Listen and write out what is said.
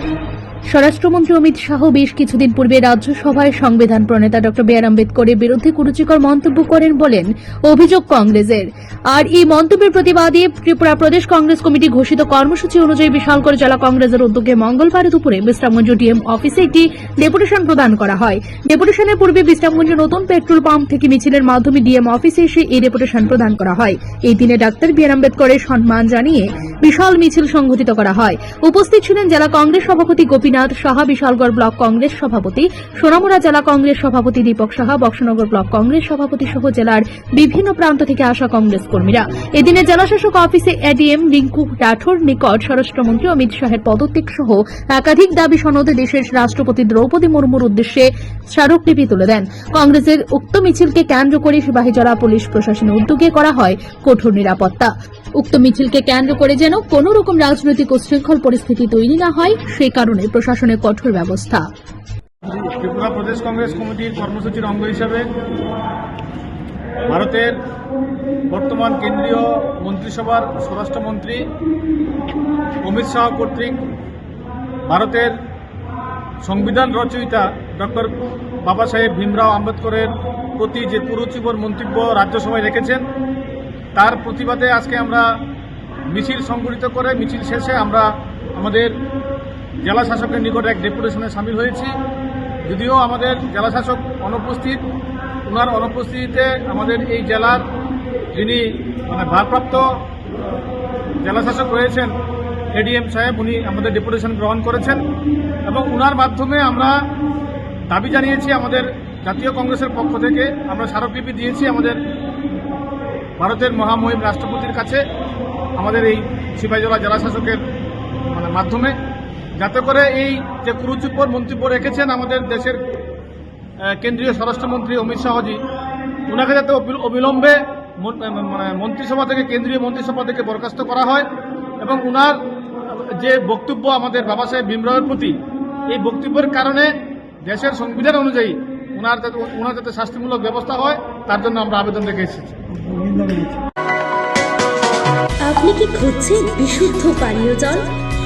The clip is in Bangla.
Thank you. স্বরাষ্ট্রমন্ত্রী অমিত শাহ বেশ কিছুদিন পূর্বে রাজ্যসভায় সংবিধান প্রণেতা ড বি আর আম্বেদকরের বিরুদ্ধে কুরুচিকর মন্তব্য করেন বলেন অভিযোগ কংগ্রেসের। আর এই মন্তব্যের প্রতিবাদে ত্রিপুরা প্রদেশ কংগ্রেস কমিটি ঘোষিত কর্মসূচি অনুযায়ী বিশালগড় জেলা কংগ্রেসের উদ্যোগে মঙ্গলবার দুপুরে বিশ্রামগঞ্জ ডিএম অফিসে একটি ডেপুটেশন প্রদান করা হয়। ডেপুটেশনের পূর্বে বিশ্রামগঞ্জ নতুন পেট্রোল পাম্প থেকে মিছিলের মাধ্যমে ডিএম অফিসে এসে এই ডেপুটেশন প্রদান করা হয়। এই দিনে ডাক্তার বি আর আম্বেদকরের সম্মান জানিয়ে বিশাল মিছিল সংঘটিত করা হয়। উপস্থিত ছিলেন জেলা কংগ্রেস সভাপতি গোপীনাথ সাহা, বিশালগড় ব্লক কংগ্রেস সভাপতি, সোনামুড়া জেলা কংগ্রেস সভাপতি দীপক সাহা, বক্সনগর ব্লক কংগ্রেস সভাপতি সহ জেলার বিভিন্ন প্রান্ত থেকে আসা কংগ্রেস কর্মীরা। এদিনে জেলাশাসক অফিসে এডিএম রিঙ্কু রাঠোর নিকট স্বরাষ্ট্রমন্ত্রী অমিত শাহের পদত্যাগ সহ একাধিক দাবি সনদে দেশের রাষ্ট্রপতি দ্রৌপদী মুর্মুর উদ্দেশ্যে স্মারকলিপি তুলে দেন। কংগ্রেসের উক্ত মিছিলকে কেন্দ্র করে সিপাহীজলা পুলিশ প্রশাসনের উদ্যোগে করা হয় কঠোর নিরাপত্তা। উক্ত মিছিলকে কেন্দ্র করে যেন কোন রকম রাজনৈতিক উচ্ছৃঙ্খল পরিস্থিতি তৈরি না হয় সেই কারণে প্রশাসনের কঠোর ব্যবস্থা। ত্রিপুরা প্রদেশ কংগ্রেস কমিটির কর্মসূচির অঙ্গ হিসাবে ভারতের বর্তমান কেন্দ্রীয় মন্ত্রিসভার স্বরাষ্ট্রমন্ত্রী অমিত শাহ কর্তৃক ভারতের সংবিধান রচয়িতা ডক্টর বাবা সাহেব ভীমরাও আম্বেদকরের প্রতি যে কুরুচিকর মন্তব্য রাজ্যসভায় রেখেছেন, তার প্রতিবাদে আজকে আমরা মিছিল সংগঠিত করে, মিছিল শেষে আমরা আমাদের জেলা শাসকের নিকট এক ডেপুটেশনে সামিল হয়েছি। যদিও আমাদের জেলা শাসক অনুপস্থিত ওনার অনুপস্থিতিতে আমাদের এই জেলার যিনি মানে ভারপ্রাপ্ত জেলা শাসক রয়েছেন, এডিএম সাহেব, উনি আমাদের ডেপুটেশন গ্রহণ করেছেন এবং ওনার মাধ্যমে আমরা দাবি জানিয়েছি আমাদের জাতীয় কংগ্রেসের পক্ষ থেকে, আমরা স্মারকলিপি দিয়েছি আমাদের ভারতের মহামহিম রাষ্ট্রপতির কাছে, আমাদের এই সিপাহীজলা জেলা শাসকের মানে মাধ্যমে। যাতে করে এই যে কুরুচিকর মন্তব্য রেখেছেন আমাদের দেশের কেন্দ্রীয় স্বরাষ্ট্রমন্ত্রী অমিত শাহজি ওনাকে যাতে অবিল- অবিলম্বে মানে মন্ত্রিসভা থেকে, কেন্দ্রীয় মন্ত্রিসভা থেকে বরখাস্ত করা হয় এবং ওনার যে বক্তব্য আমাদের বাবা সাহেব ভীমরাওয়ের প্রতি, এই বক্তব্যের কারণে দেশের সংবিধান অনুযায়ী ওনার যাতে ওনার যাতে শাস্তিমূলক ব্যবস্থা হয়, তার জন্য আমরা আবেদন রেখে এসেছি। আপনি কি খুঁজছেন বিশুদ্ধ পানীয় জল?